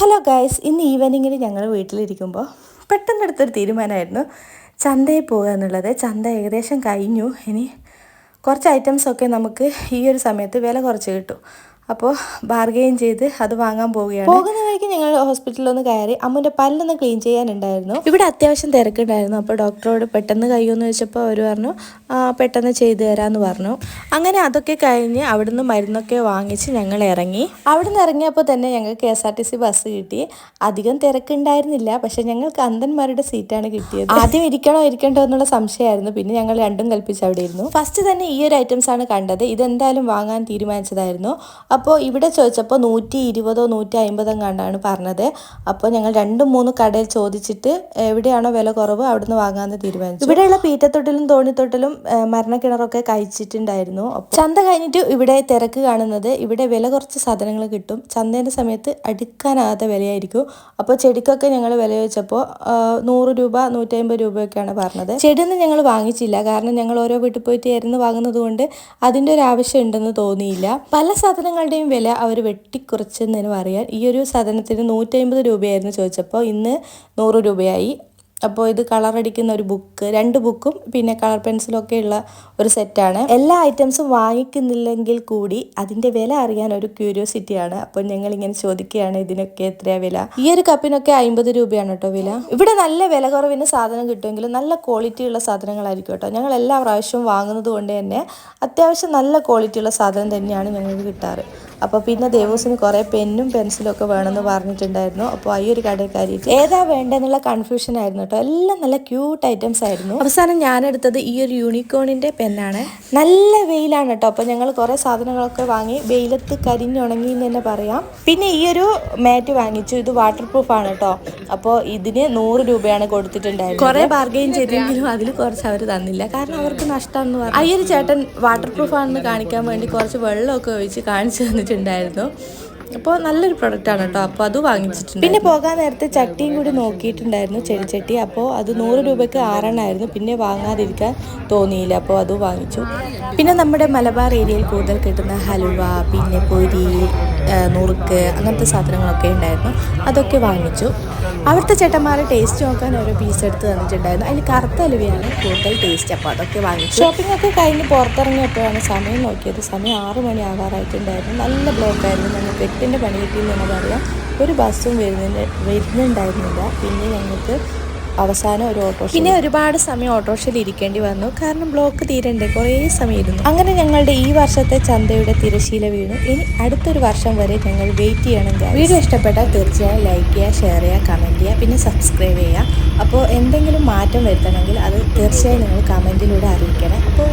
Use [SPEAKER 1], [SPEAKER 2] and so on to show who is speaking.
[SPEAKER 1] Hello guys ഇന്ന് ഈവനിങ്ങിൽ ഞങ്ങൾ വീട്ടിലിരിക്കുമ്പോൾ പെട്ടെന്ന് എടുത്തൊരു തീരുമാനമായിരുന്നു ചന്തയിൽ പോകുക എന്നുള്ളത്. ചന്ത ഏകദേശം കഴിഞ്ഞു. ഇനി കുറച്ച് ഐറ്റംസൊക്കെ നമുക്ക് ഈ ഒരു സമയത്ത് വില കുറച്ച് കിട്ടും. അപ്പോൾ ബാർഗെയിൻ ചെയ്ത് അത് വാങ്ങാൻ പോവുകയാണ്. പോകുന്ന വഴിക്ക് ഞങ്ങൾ ഹോസ്പിറ്റലിൽ ഒന്ന് കയറി അമ്മന്റെ പല്ലൊന്ന് ക്ലീൻ ചെയ്യാനുണ്ടായിരുന്നു. ഇവിടെ അത്യാവശ്യം തിരക്കുണ്ടായിരുന്നു. അപ്പോൾ ഡോക്ടറോട് പെട്ടെന്ന് കഴിയുമെന്ന് വെച്ചപ്പോൾ അവർ പറഞ്ഞു "ആ, പെട്ടെന്ന് ചെയ്തു തരാമെന്ന് പറഞ്ഞു. അങ്ങനെ അതൊക്കെ കഴിഞ്ഞ് അവിടുന്ന് മരുന്നൊക്കെ വാങ്ങിച്ച് ഞങ്ങൾ ഇറങ്ങി. അവിടുന്ന് ഇറങ്ങിയപ്പോൾ തന്നെ ഞങ്ങൾക്ക് K S R T C bus കിട്ടി. അധികം തിരക്കുണ്ടായിരുന്നില്ല. പക്ഷെ ഞങ്ങൾക്ക് അന്ധന്മാരുടെ സീറ്റാണ് കിട്ടിയത്. ആദ്യം ഇരിക്കണോ ഇരിക്കണ്ടോ എന്നുള്ള സംശയമായിരുന്നു. പിന്നെ ഞങ്ങൾ രണ്ടും കൽപ്പിച്ച് അവിടെ ഇരുന്നു. ഫസ്റ്റ് തന്നെ ഈ ഒരു ഐറ്റംസ് ആണ് കണ്ടത്. ഇതെന്തായാലും വാങ്ങാൻ തീരുമാനിച്ചതായിരുന്നു. അപ്പോൾ ഇവിടെ ചോദിച്ചപ്പോൾ നൂറ്റി ഇരുപതോ നൂറ്റി അമ്പതോ കണ്ടാണ് പറഞ്ഞത്. അപ്പോൾ ഞങ്ങൾ രണ്ടും മൂന്ന് കടയിൽ ചോദിച്ചിട്ട് എവിടെയാണോ വില കുറവ് അവിടുന്ന് വാങ്ങാമെന്ന് തീരുമാനിച്ചു. ഇവിടെയുള്ള പീറ്റത്തൊട്ടിലും തോണിത്തൊട്ടിലും മരണക്കിണറൊക്കെ കഴിച്ചിട്ടുണ്ടായിരുന്നു. ചന്ത കഴിഞ്ഞിട്ട് ഇവിടെ തിരക്ക് കാണുന്നത് ഇവിടെ വില കുറച്ച് സാധനങ്ങൾ കിട്ടും. ചന്തേന്റെ സമയത്ത് അടുക്കാനാകാത്ത വിലയായിരിക്കും. അപ്പോൾ ചെടിക്കൊക്കെ ഞങ്ങൾ വില ചോദിച്ചപ്പോൾ നൂറ് രൂപ നൂറ്റമ്പത് രൂപയൊക്കെയാണ് പറഞ്ഞത്. ചെടിയൊന്നും ഞങ്ങൾ വാങ്ങിച്ചില്ല. കാരണം ഞങ്ങൾ ഓരോ വീട്ടിൽ പോയിട്ട് ഇരുന്ന് വാങ്ങുന്നത് കൊണ്ട് അതിന്റെ ഒരു ആവശ്യം ഉണ്ടെന്ന് തോന്നിയില്ല. പല സാധനങ്ങളുടെയും വില അവർ വെട്ടിക്കുറച്ചെന്ന് പറയാൻ ഈ ഒരു സാധനത്തിന് നൂറ്റമ്പത് രൂപയായിരുന്നു ചോദിച്ചപ്പോൾ ഇന്ന് നൂറ് രൂപയായി. അപ്പോൾ ഇത് കളർ അടിക്കുന്ന ഒരു ബുക്ക്. രണ്ട് ബുക്കും പിന്നെ കളർ പെൻസിലൊക്കെ ഉള്ള ഒരു സെറ്റാണ് എല്ലാ ഐറ്റംസും വാങ്ങിക്കുന്നില്ലെങ്കിൽ കൂടി അതിന്റെ വില അറിയാൻ ഒരു ക്യൂരിയോസിറ്റിയാണ് അപ്പോൾ ഞങ്ങൾ ഇങ്ങനെ ചോദിക്കുകയാണ് ഇതിനൊക്കെ എത്രയാ വില? ഈ ഒരു കപ്പിനൊക്കെ അമ്പത് രൂപയാണ് കേട്ടോ വില. ഇവിടെ നല്ല വില കുറവിന് സാധനം കിട്ടുമെങ്കിലും നല്ല ക്വാളിറ്റി ഉള്ള സാധനങ്ങളായിരിക്കും കേട്ടോ. ഞങ്ങൾ എല്ലാ പ്രാവശ്യവും വാങ്ങുന്നത് കൊണ്ട് തന്നെ അത്യാവശ്യം നല്ല ക്വാളിറ്റി ഉള്ള സാധനം തന്നെയാണ് ഞങ്ങൾക്ക് കിട്ടാറ്. അപ്പോൾ പിന്നെ ദേവൂസിന് കുറേ പെന്നും പെൻസിലും ഒക്കെ വേണമെന്ന് പറഞ്ഞിട്ടുണ്ടായിരുന്നു. അപ്പോൾ ഈ ഒരു കടയിൽ കയറിയിട്ട് ഏതാ വേണ്ടെന്നുള്ള കൺഫ്യൂഷൻ ആയിരുന്നു കേട്ടോ എല്ലാം നല്ല ക്യൂട്ട് ഐറ്റംസ് ആയിരുന്നു. അവസാനം ഞാനെടുത്തത് ഈ ഒരു യൂണിക്കോണിന്റെ പെന്നാണ്. നല്ല വെയിലാണ് കേട്ടോ അപ്പോൾ ഞങ്ങൾ കുറേ സാധനങ്ങളൊക്കെ വാങ്ങി വെയിലത്ത് കരിഞ്ഞുണങ്ങി എന്ന് തന്നെ പറയാം. പിന്നെ ഈ ഒരു മാറ്റ് വാങ്ങിച്ചു. ഇത് വാട്ടർ പ്രൂഫ് ആണ് കേട്ടോ അപ്പോൾ ഇതിന് നൂറ് രൂപയാണ് കൊടുത്തിട്ടുണ്ടായിരുന്നത്. കുറേ ബാർഗെയിൻ ചെയ്തെങ്കിലും അതിൽ കുറച്ച് അവർ തന്നില്ല. കാരണം അവർക്ക് നഷ്ടമെന്ന് പറഞ്ഞു. ഈ ഒരു ചേട്ടൻ വാട്ടർ പ്രൂഫ് ആണെന്ന് കാണിക്കാൻ വേണ്ടി കുറച്ച് വെള്ളമൊക്കെ ഒഴിച്ച് കാണിച്ചു തന്നിട്ടുണ്ടായിരുന്നു അപ്പോൾ നല്ലൊരു പ്രൊഡക്റ്റാണ് കേട്ടോ. അപ്പോൾ അത് വാങ്ങിച്ചിട്ടുണ്ട്. പിന്നെ പോകാൻ നേരത്തെ ചട്ടിയും കൂടി നോക്കിയിട്ടുണ്ടായിരുന്നു ചെടിച്ചട്ടി അപ്പോൾ അത് നൂറ് രൂപയ്ക്ക് ആറെണ്ണമായിരുന്നു പിന്നെ വാങ്ങാതിരിക്കാൻ തോന്നിയില്ല. അപ്പോൾ അത് വാങ്ങിച്ചു. പിന്നെ നമ്മുടെ മലബാർ ഏരിയയിൽ കൂടുതൽ കിട്ടുന്ന ഹലുവ പിന്നെ പൊരി നുറുക്ക് അങ്ങനത്തെ സാധനങ്ങളൊക്കെ ഉണ്ടായിരുന്നു. അതൊക്കെ വാങ്ങിച്ചു. അവിടുത്തെ ചേട്ടന്മാരെ ടേസ്റ്റ് നോക്കാൻ ഓരോ പീസ് എടുത്ത് തന്നിട്ടുണ്ടായിരുന്നു. അതിൽ കറുത്ത അലുവയാണ് കൂടുതൽ ടേസ്റ്റ്. അപ്പോൾ അതൊക്കെ വാങ്ങിച്ചു. ഷോപ്പിംഗ് ഒക്കെ കഴിഞ്ഞ് പുറത്തിറങ്ങിയപ്പോഴാണ് സമയം നോക്കിയത്. സമയം ആറ് മണി ആവാറായിട്ടുണ്ടായിരുന്നു. നല്ല ബ്ലോക്കായിരുന്നു ഞങ്ങൾക്ക്. എട്ടിന്റെ പണി കിട്ടിയെന്ന് പറയാം ഒരു ബസ്സും വരുന്നുണ്ട് വരുന്നുണ്ടായിരുന്നില്ല. പിന്നെ ഞങ്ങൾക്ക് അവസാനം ഒരു ഓട്ടോ പിന്നെ ഒരുപാട് സമയം ഓട്ടോറിക്ഷയിൽ ഇരിക്കേണ്ടി വന്നു. കാരണം ബ്ലോക്ക് തീരണ്ടേ കുറേ സമയം ഇരുന്നു അങ്ങനെ ഞങ്ങളുടെ ഈ വർഷത്തെ ചന്തയുടെ തിരശീല വീണു. ഇനി അടുത്തൊരു വർഷം വരെ ഞങ്ങൾ വെയിറ്റ് ചെയ്യണം. വീഡിയോ ഇഷ്ടപ്പെട്ടാൽ തീർച്ചയായും ലൈക്ക് ചെയ്യുക ഷെയർ ചെയ്യുക കമന്റ് ചെയ്യുക പിന്നെ സബ്സ്ക്രൈബ് ചെയ്യുക. അപ്പോൾ എന്തെങ്കിലും മാറ്റം വരുത്തണമെങ്കിൽ അത് തീർച്ചയായും നിങ്ങൾ കമന്റിലൂടെ അറിയിക്കണം. അപ്പോൾ